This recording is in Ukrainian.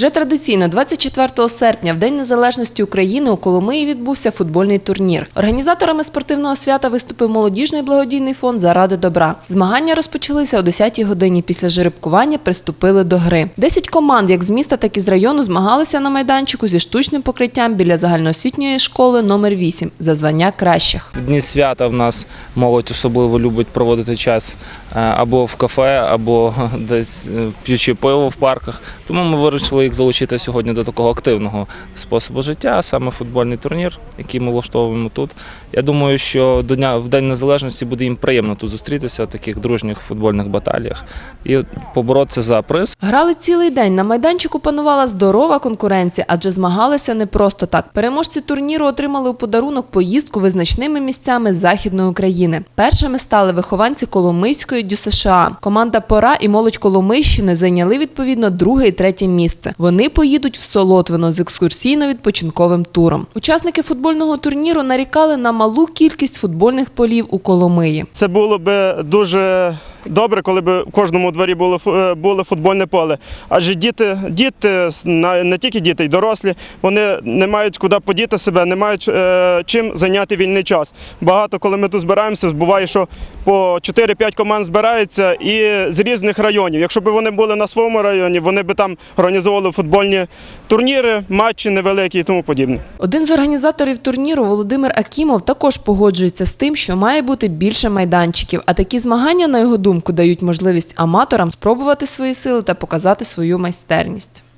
Вже традиційно, 24 серпня, в День Незалежності України, у Коломиї відбувся футбольний турнір. Організаторами спортивного свята виступив молодіжний благодійний фонд Заради добра. Змагання розпочалися о 10-й годині. Після жеребкування приступили до гри. Десять команд, як з міста, так і з району, змагалися на майданчику зі штучним покриттям біля загальноосвітньої школи номер 8 за звання кращих. Дні свята в нас молодь особливо любить проводити час е, або в кафе, або десь е, п'ючи пиво в парках. Тому ми вирішили їх залучити сьогодні до такого активного способу життя, саме футбольний турнір, який ми влаштовуємо тут. Я думаю, що до дня в День Незалежності буде їм приємно тут зустрітися в таких дружніх футбольних баталіях і поборотися за приз. Грали цілий день. На майданчику панувала здорова конкуренція, адже змагалися не просто так. Переможці турніру отримали у подарунок поїздку визначними місцями Західної України. Першими стали вихованці Коломийської ДЮСШ. Команда Пора і молодь Коломийщини зайняли відповідно друге і третє місце. Вони поїдуть в Солотвино з екскурсійно-відпочинковим туром. Учасники футбольного турніру нарікали на малу кількість футбольних полів у Коломиї. Це було б дуже добре, коли б в кожному дворі було е, було футбольне поле. Адже діти, діти не тільки діти, й дорослі, вони не мають куди подіти себе, не мають е, чим зайняти вільний час. Багато, коли ми тут збираємося, буває, що по 4-5 команд збираються і з різних районів. Якщо б вони були на своєму районі, вони б там організовували футбольні турніри, матчі невеликі і тому подібне. Один з організаторів турніру Володимир Акімов також погоджується з тим, що має бути більше майданчиків. А такі змагання, на його думку, дають можливість аматорам спробувати свої сили та показати свою майстерність.